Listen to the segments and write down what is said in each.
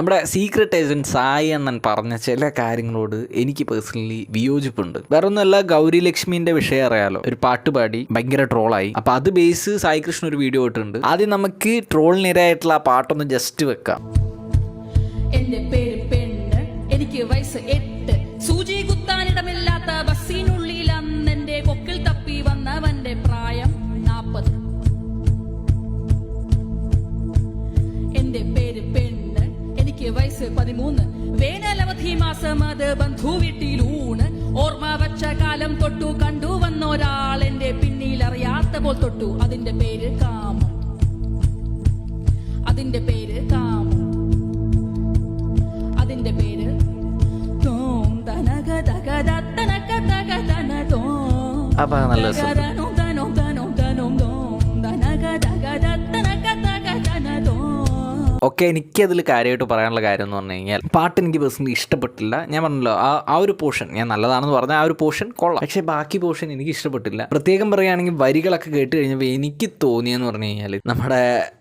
നമ്മുടെ secret agent Sai എന്നൻ പറഞ്ഞ ചില കാര്യങ്ങളോട് എനിക്ക് പേഴ്സണലി വിയോജിപ്പുണ്ട്. വേറെ ഒന്നുമല്ല ഗൗരി ലക്ഷ്മിന്റെ വിഷയം അറിയാലോ. ഒരു പാട്ട് പാടി ഭയങ്കര ട്രോളായി അപ്പൊ അത് ബേസ് സായി കൃഷ്ണ ഒരു വീഡിയോ ഇട്ടിട്ടുണ്ട്. ആദ്യം നമുക്ക് ട്രോളിനിരയായിട്ടുള്ള ആ പാട്ടൊന്ന് ജസ്റ്റ് വെക്കാം. എന്റെ പേര് പെണ്ണ്. എനിക്ക് വയസ്സ് എട്ട്. വേനലവധി ബന്ധുവിട്ടിലൂണ് ഓർമ്മ വച്ച കാലം തൊട്ടു കണ്ടു വന്നൊരാൾ എന്റെ പിന്നിൽ അറിയാത്ത പോൽ തൊട്ടു അതിന്റെ പേര് കാമം. അതിന്റെ പേര് കാമം. അതിന്റെ പേര് തോം തനക തക തനക തക തന തോം അപ്പൊ നല്ല ഒക്കെ എനിക്കതിൽ കാര്യമായിട്ട് പറയാനുള്ള കാര്യം എന്ന് പറഞ്ഞു കഴിഞ്ഞാൽ പാട്ട് എനിക്ക് പേഴ്സണലി ഇഷ്ടപ്പെട്ടില്ല. ഞാൻ പറഞ്ഞല്ലോ ആ ആ ഒരു പോർഷൻ ഞാൻ നല്ലതാണെന്ന് പറഞ്ഞ ആ ഒരു പോർഷൻ കൊള്ളാം. പക്ഷേ ബാക്കി പോർഷൻ എനിക്ക് ഇഷ്ടപ്പെട്ടില്ല. പ്രത്യേകം പറയുകയാണെങ്കിൽ വരികളൊക്കെ കേട്ട് കഴിഞ്ഞപ്പോൾ എനിക്ക് തോന്നിയെന്ന് പറഞ്ഞു കഴിഞ്ഞാൽ നമ്മുടെ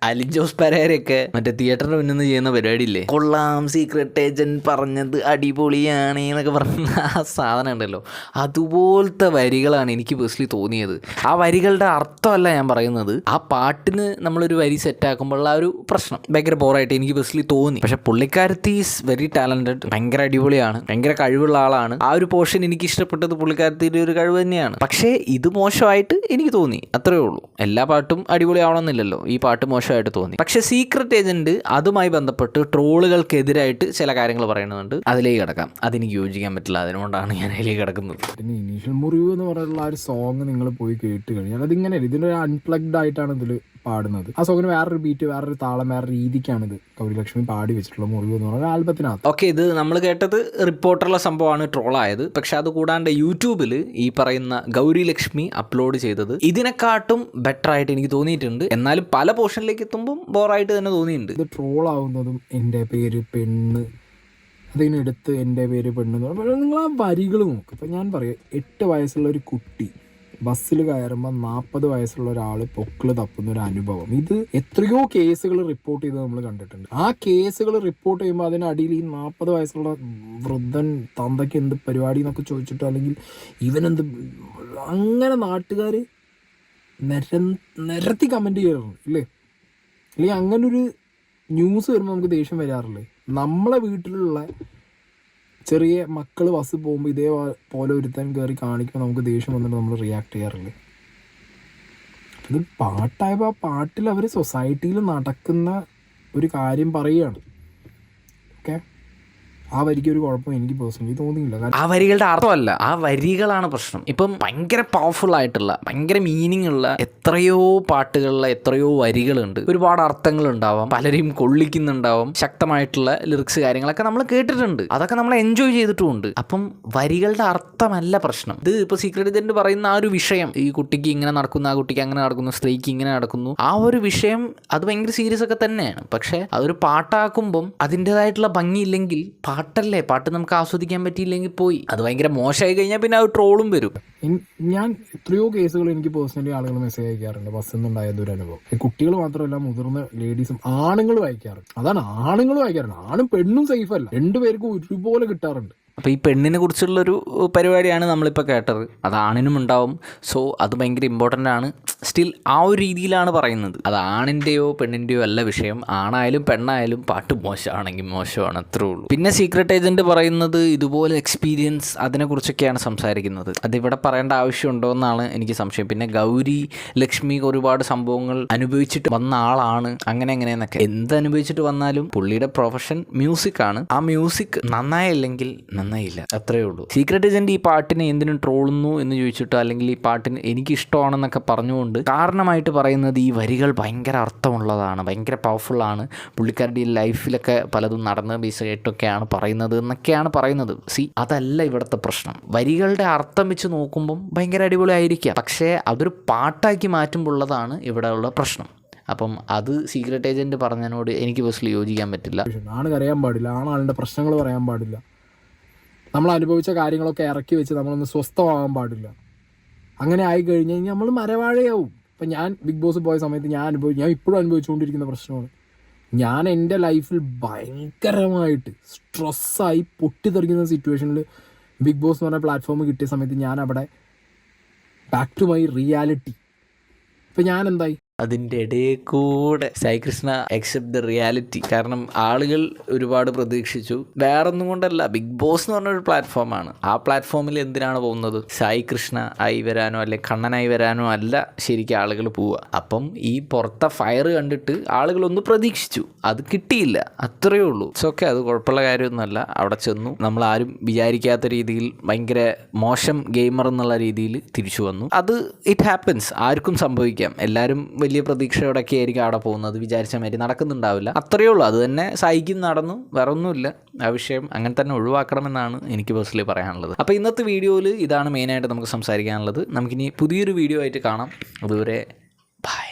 അലിജോസ് പരേരയൊക്കെ മറ്റേ തിയേറ്ററിന് മുന്നിൽ നിന്ന് ചെയ്യുന്ന പരിപാടിയില്ലേ? കൊള്ളാം സീക്രട്ട് ഏജന്റ് പറഞ്ഞത് അടിപൊളിയാണ് എന്നൊക്കെ പറഞ്ഞ ആ സാധനം ഉണ്ടല്ലോ. അതുപോലത്തെ വരികളാണ് എനിക്ക് പേഴ്സണലി തോന്നിയത്. ആ വരികളുടെ അർത്ഥമല്ല ഞാൻ പറയുന്നത്. ആ പാട്ടിന് നമ്മളൊരു വരി സെറ്റാക്കുമ്പോഴുള്ള ആ ഒരു പ്രശ്നം. ഭയങ്കര ബോറായിട്ട് എനിക്ക് ബസ്സിൽ തോന്നി. പക്ഷെ പുള്ളിക്കാരത്തി ഈസ് വെരി ടാലന്റഡ് ഭയങ്കര അടിപൊളിയാണ് ഭയങ്കര കഴിവുള്ള ആളാണ്. ആ ഒരു പോർഷൻ എനിക്ക് ഇഷ്ടപ്പെട്ടത് പുള്ളിക്കാരത്തിന്റെ ഒരു കഴിവ് തന്നെയാണ്. പക്ഷേ ഇത് മോശമായിട്ട് എനിക്ക് തോന്നി അത്രേ ഉള്ളൂ. എല്ലാ പാട്ടും അടിപൊളിയാവണമെന്നില്ലല്ലോ ഈ പാട്ട് മോശമായിട്ട് തോന്നി. പക്ഷെ സീക്രട്ട് ഏജന്റ് അതുമായി ബന്ധപ്പെട്ട് ട്രോളുകൾക്കെതിരായിട്ട് ചില കാര്യങ്ങൾ പറയുന്നുണ്ട്. അതിലേക്ക് കിടക്കാം. അതെനിക്ക് യോജിക്കാൻ പറ്റില്ല അതിനുകൊണ്ടാണ് ഞാൻ അതിലേക്ക് കിടക്കുന്നത്. പിന്നെ ഇനീഷ്യൽ മുറിവ് എന്ന് പറഞ്ഞിട്ടുള്ള ആ ഒരു സോങ് നിങ്ങൾ പോയി കേട്ട് കഴിഞ്ഞാൽ അതിങ്ങനെ ഇതിനൊരു അൺപ്ലഗ്ഡ് ആയിട്ടാണ് ഇതിൽ പാടുന്നത്. ആ സോങ്ങിന് വേറൊരു ബീറ്റ് വേറൊരു താളം വേറെ രീതിക്കാണ് ഇത് ഗൗരിലക്ഷ്മി പാടി വെച്ചിട്ടുള്ള മുറിവ് എന്ന് പറഞ്ഞ ആൽബത്തിനകത്ത്. ഓക്കെ ഇത് നമ്മൾ കേട്ടത് റിപ്പോർട്ടറുള്ള സംഭവമാണ് ട്രോളായത്. പക്ഷെ അത് കൂടാണ്ട് യൂട്യൂബിൽ ഈ പറയുന്ന ഗൗരി ലക്ഷ്മി അപ്ലോഡ് ചെയ്തത് ഇതിനെക്കാട്ടും ബെറ്റർ ആയിട്ട് എനിക്ക് തോന്നിയിട്ടുണ്ട്. എന്നാലും പല പോർഷനിലേക്ക് എത്തുമ്പോൾ ബോറായിട്ട് തന്നെ തോന്നിയിട്ടുണ്ട്. ഇത് ട്രോൾ ആവുന്നതും എന്റെ പേര് പെണ്ണ് അതിനെടുത്ത് എന്റെ പേര് പെണ്ണ് എന്ന് പറയുമ്പോൾ നിങ്ങൾ ആ വരികൾ നോക്കും. ഇപ്പം ഞാൻ പറയാം എട്ട് വയസ്സുള്ള ഒരു കുട്ടി ബസ്സിൽ കയറുമ്പോൾ നാൽപ്പത് വയസ്സുള്ള ഒരാൾ പൊക്കിൾ തപ്പുന്ന ഒരു അനുഭവം. ഇത് എത്രയോ കേസുകൾ റിപ്പോർട്ട് ചെയ്ത് നമ്മൾ കണ്ടിട്ടുണ്ട്. ആ കേസുകൾ റിപ്പോർട്ട് ചെയ്യുമ്പോൾ അതിനടിയിൽ ഈ നാൽപ്പത് വയസ്സുള്ള വൃദ്ധൻ തന്തയ്ക്ക് എന്ത് പരിപാടി എന്നൊക്കെ ചോദിച്ചിട്ട് അല്ലെങ്കിൽ ഇവനെന്ത് അങ്ങനെ നാട്ടുകാർ നിര നിരത്തി കമന്റ് ചെയ്യാറുണ്ട് ഇല്ലേ? അല്ലെങ്കിൽ അങ്ങനൊരു ന്യൂസ് വരുമ്പോൾ നമുക്ക് ദേഷ്യം വരാറില്ലേ? നമ്മളെ വീട്ടിലുള്ള ചെറിയ മക്കൾ ബസ് പോകുമ്പോൾ ഇതേ പോലെ ഒരുത്തൻ കയറി കാണിക്കുമ്പോൾ നമുക്ക് ദേഷ്യം വന്നിട്ട് നമ്മൾ റിയാക്ട് ചെയ്യാറില്ല? ഇത് പാട്ടായപ്പോൾ ആ പാട്ടിൽ അവർ സൊസൈറ്റിയിൽ നടക്കുന്ന ഒരു കാര്യം പറയുകയാണ്. ഓക്കെ ആ വരിക്ക് ഒരു കുഴപ്പം എനിക്ക് പേഴ്സണലി തോന്നിയില്ല. ആ വരികളുടെ അർത്ഥമല്ല. ആ വരികളാണ് പ്രശ്നം. ഇപ്പം ഭയങ്കര പവർഫുൾ ആയിട്ടുള്ള ഭയങ്കര മീനിങ് ഉള്ള എത്രയോ പാട്ടുകളിലെ എത്രയോ വരികളുണ്ട്. ഒരുപാട് അർത്ഥങ്ങൾ ഉണ്ടാവാം പലരെയും കൊള്ളിക്കുന്നുണ്ടാവും. ശക്തമായിട്ടുള്ള ലിറിക്സ് കാര്യങ്ങളൊക്കെ നമ്മൾ കേട്ടിട്ടുണ്ട്. അതൊക്കെ നമ്മൾ എൻജോയ് ചെയ്തിട്ടുമുണ്ട്. അപ്പം വരികളുടെ അർത്ഥമല്ല പ്രശ്നം. ഇത് ഇപ്പോൾ സീക്രട്ട് ഏജന്റ് പറയുന്ന ആ ഒരു വിഷയം ഈ കുട്ടിക്ക് ഇങ്ങനെ നടക്കുന്നു ആ കുട്ടിക്ക് അങ്ങനെ നടക്കുന്നു സ്ത്രീക്ക് ഇങ്ങനെ നടക്കുന്നു. ആ ഒരു വിഷയം അത് ഭയങ്കര സീരിയസ് ഒക്കെ തന്നെയാണ്. പക്ഷേ അതൊരു പാട്ടാക്കുമ്പം അതിന്റെതായിട്ടുള്ള ഭംഗിയില്ലെങ്കിൽ പാട്ടല്ലേ? പാട്ട് നമുക്ക് ആസ്വദിക്കാൻ പറ്റിയില്ലെങ്കിൽ പോയി. അത് ഭയങ്കര മോശമായി കഴിഞ്ഞാൽ പിന്നെ അത് ട്രോളും വരും. ഞാൻ എത്രയോ കേസുകൾ എനിക്ക് പേഴ്സണലി ആളുകൾ മെസ്സേജ് അയക്കാറുണ്ട്. ബസ്സിൽ നിന്നുണ്ടായ ദുരനുഭവം കുട്ടികൾ മാത്രമല്ല മുതിർന്ന ലേഡീസും ആണുങ്ങളും അയക്കാറുണ്ട്. അതാണ് ആണുങ്ങളും അയക്കാറുണ്ട്. ആണും പെണ്ണും സേഫ് അല്ല. രണ്ടുപേർക്കും ഒരുപോലെ കിട്ടാറുണ്ട്. അപ്പോൾ ഈ പെണ്ണിനെ കുറിച്ചുള്ളൊരു പരിപാടിയാണ് നമ്മളിപ്പോൾ കേട്ടത്. അത് ആണിനും ഉണ്ടാവും. സോ അത് ഭയങ്കര ഇമ്പോർട്ടന്റ് ആണ്. സ്റ്റിൽ ആ ഒരു രീതിയിലാണ് പറയുന്നത്. അത് ആണിന്റെയോ പെണ്ണിന്റെയോ അല്ല വിഷയം. ആണായാലും പെണ്ണായാലും പാട്ട് മോശമാണെങ്കിൽ മോശമാണ് അത്രേ ഉള്ളൂ. പിന്നെ സീക്രട്ട് ഏജന്റ് പറയുന്നത് ഇതുപോലെ എക്സ്പീരിയൻസ് അതിനെക്കുറിച്ചൊക്കെയാണ് സംസാരിക്കുന്നത്. അതിവിടെ പറയേണ്ട ആവശ്യമുണ്ടോ എന്നാണ് എനിക്ക് സംശയം. പിന്നെ ഗൗരി ലക്ഷ്മി ഒരുപാട് സംഭവങ്ങൾ അനുഭവിച്ചിട്ട് വന്ന ആളാണ്. അങ്ങനെ എങ്ങനെയെന്നൊക്കെ എന്ത് അനുഭവിച്ചിട്ട് വന്നാലും പുള്ളിയുടെ പ്രൊഫഷൻ മ്യൂസിക് ആണ്. ആ മ്യൂസിക് നന്നായില്ലെങ്കിൽ നന്നായില്ല അത്രേ ഉള്ളൂ. സീക്രട്ട് ഏജന്റ് ഈ പാട്ടിനെ എന്തിനും ട്രോളുന്നു എന്ന് ചോദിച്ചിട്ടോ അല്ലെങ്കിൽ ഈ പാട്ടിന് എനിക്ക് ഇഷ്ടമാണെന്നൊക്കെ പറഞ്ഞുകൊണ്ട് കാരണമായിട്ട് പറയുന്നത് ഈ വരികൾ ഭയങ്കര അർത്ഥമുള്ളതാണ് ഭയങ്കര പവർഫുള്ളാണ് പുള്ളിക്കാരുടെ ഈ ലൈഫിലൊക്കെ പലതും നടന്ന് ബേസായിട്ടൊക്കെയാണ് പറയുന്നത് എന്നൊക്കെയാണ് പറയുന്നത്. സി അതല്ല ഇവിടുത്തെ പ്രശ്നം. വരികളുടെ അർത്ഥം വെച്ച് നോക്കുമ്പം ഭയങ്കര അടിപൊളിയായിരിക്കാം. പക്ഷേ അതൊരു പാട്ടാക്കി മാറ്റുമ്പോഴുള്ളതാണ് ഇവിടെ ഉള്ള പ്രശ്നം. അപ്പം അത് സീക്രട്ട് ഏജന്റ് പറഞ്ഞതിനോട് എനിക്ക് പേഴ്സണലി യോജിക്കാൻ പറ്റില്ല. ആണ് കരയാൻ പാടില്ല. ആണാളുടെ പ്രശ്നങ്ങൾ പറയാൻ പാടില്ല. നമ്മൾ അനുഭവിച്ച കാര്യങ്ങളൊക്കെ ഇറക്കി വെച്ച് നമ്മളൊന്ന് സ്വസ്ഥമാകാൻ പാടില്ല. അങ്ങനെ ആയി കഴിഞ്ഞ് കഴിഞ്ഞാൽ നമ്മൾ മരവാഴയാവും. ഇപ്പം ഞാൻ ബിഗ് ബോസ് പോയ സമയത്ത് ഞാൻ അനുഭവിച്ചു ഞാൻ ഇപ്പോഴും അനുഭവിച്ചുകൊണ്ടിരിക്കുന്ന പ്രശ്നമാണ്. ഞാൻ എന്റെ ലൈഫിൽ ഭയങ്കരമായിട്ട് സ്ട്രെസ്സായി പൊട്ടിത്തെറിക്കുന്ന സിറ്റുവേഷനിൽ ബിഗ് ബോസ് എന്ന് പറഞ്ഞ പ്ലാറ്റ്ഫോം കിട്ടിയ സമയത്ത് ഞാൻ അവിടെ ബാക്ക് ടു മൈ റിയാലിറ്റി ഇപ്പം ഞാൻ എന്തായി? അതിന്റെ ഇടയിൽ കൂടെ Sai Krishna accept the reality കാരണം ആളുകൾ ഒരുപാട് പ്രതീക്ഷിച്ചു. വേറൊന്നും കൊണ്ടല്ല ബിഗ് ബോസ് എന്ന് പറഞ്ഞൊരു പ്ലാറ്റ്ഫോമാണ് ആ പ്ലാറ്റ്ഫോമിൽ എന്തിനാണ് പോകുന്നത്? സായി കൃഷ്ണ ആയി വരാനോ അല്ലെ കണ്ണനായി വരാനോ അല്ല ശരിക്കും ആളുകൾ പോവുക. അപ്പം ഈ പുറത്തെ ഫയർ കണ്ടിട്ട് ആളുകൾ ഒന്ന് പ്രതീക്ഷിച്ചു. അത് കിട്ടിയില്ല. അത്രയേ ഉള്ളൂ. ഇറ്റ്സ് ഓക്കെ അത് കുഴപ്പമുള്ള കാര്യമൊന്നുമല്ല. അവിടെ ചെന്നു. നമ്മൾ ആരും വിചാരിക്കാത്ത രീതിയിൽ ഭയങ്കര മോശം ഗെയിമർ എന്നുള്ള രീതിയിൽ തിരിച്ചു വന്നു. അത് ഇറ്റ് ഹാപ്പൻസ് ആർക്കും സംഭവിക്കാം. എല്ലാവരും വലിയ പ്രതീക്ഷയോടൊക്കെ ആയിരിക്കും അവിടെ പോകുന്നത്. വിചാരിച്ച മാതിരി നടക്കുന്നുണ്ടാവില്ല. അത്രയേ ഉള്ളൂ. അത് തന്നെ സഹിക്കും നടന്നു. വേറെ ഒന്നുമില്ല. ആ വിഷയം അങ്ങനെ തന്നെ ഒഴിവാക്കണമെന്നാണ് എനിക്ക് പേഴ്സണലി പറയാനുള്ളത്. അപ്പോൾ ഇന്നത്തെ വീഡിയോയിൽ ഇതാണ് മെയിനായിട്ട് നമുക്ക് സംസാരിക്കാനുള്ളത്. നമുക്കിനി പുതിയൊരു വീഡിയോ ആയിട്ട് കാണാം. അതുവരെ ബൈ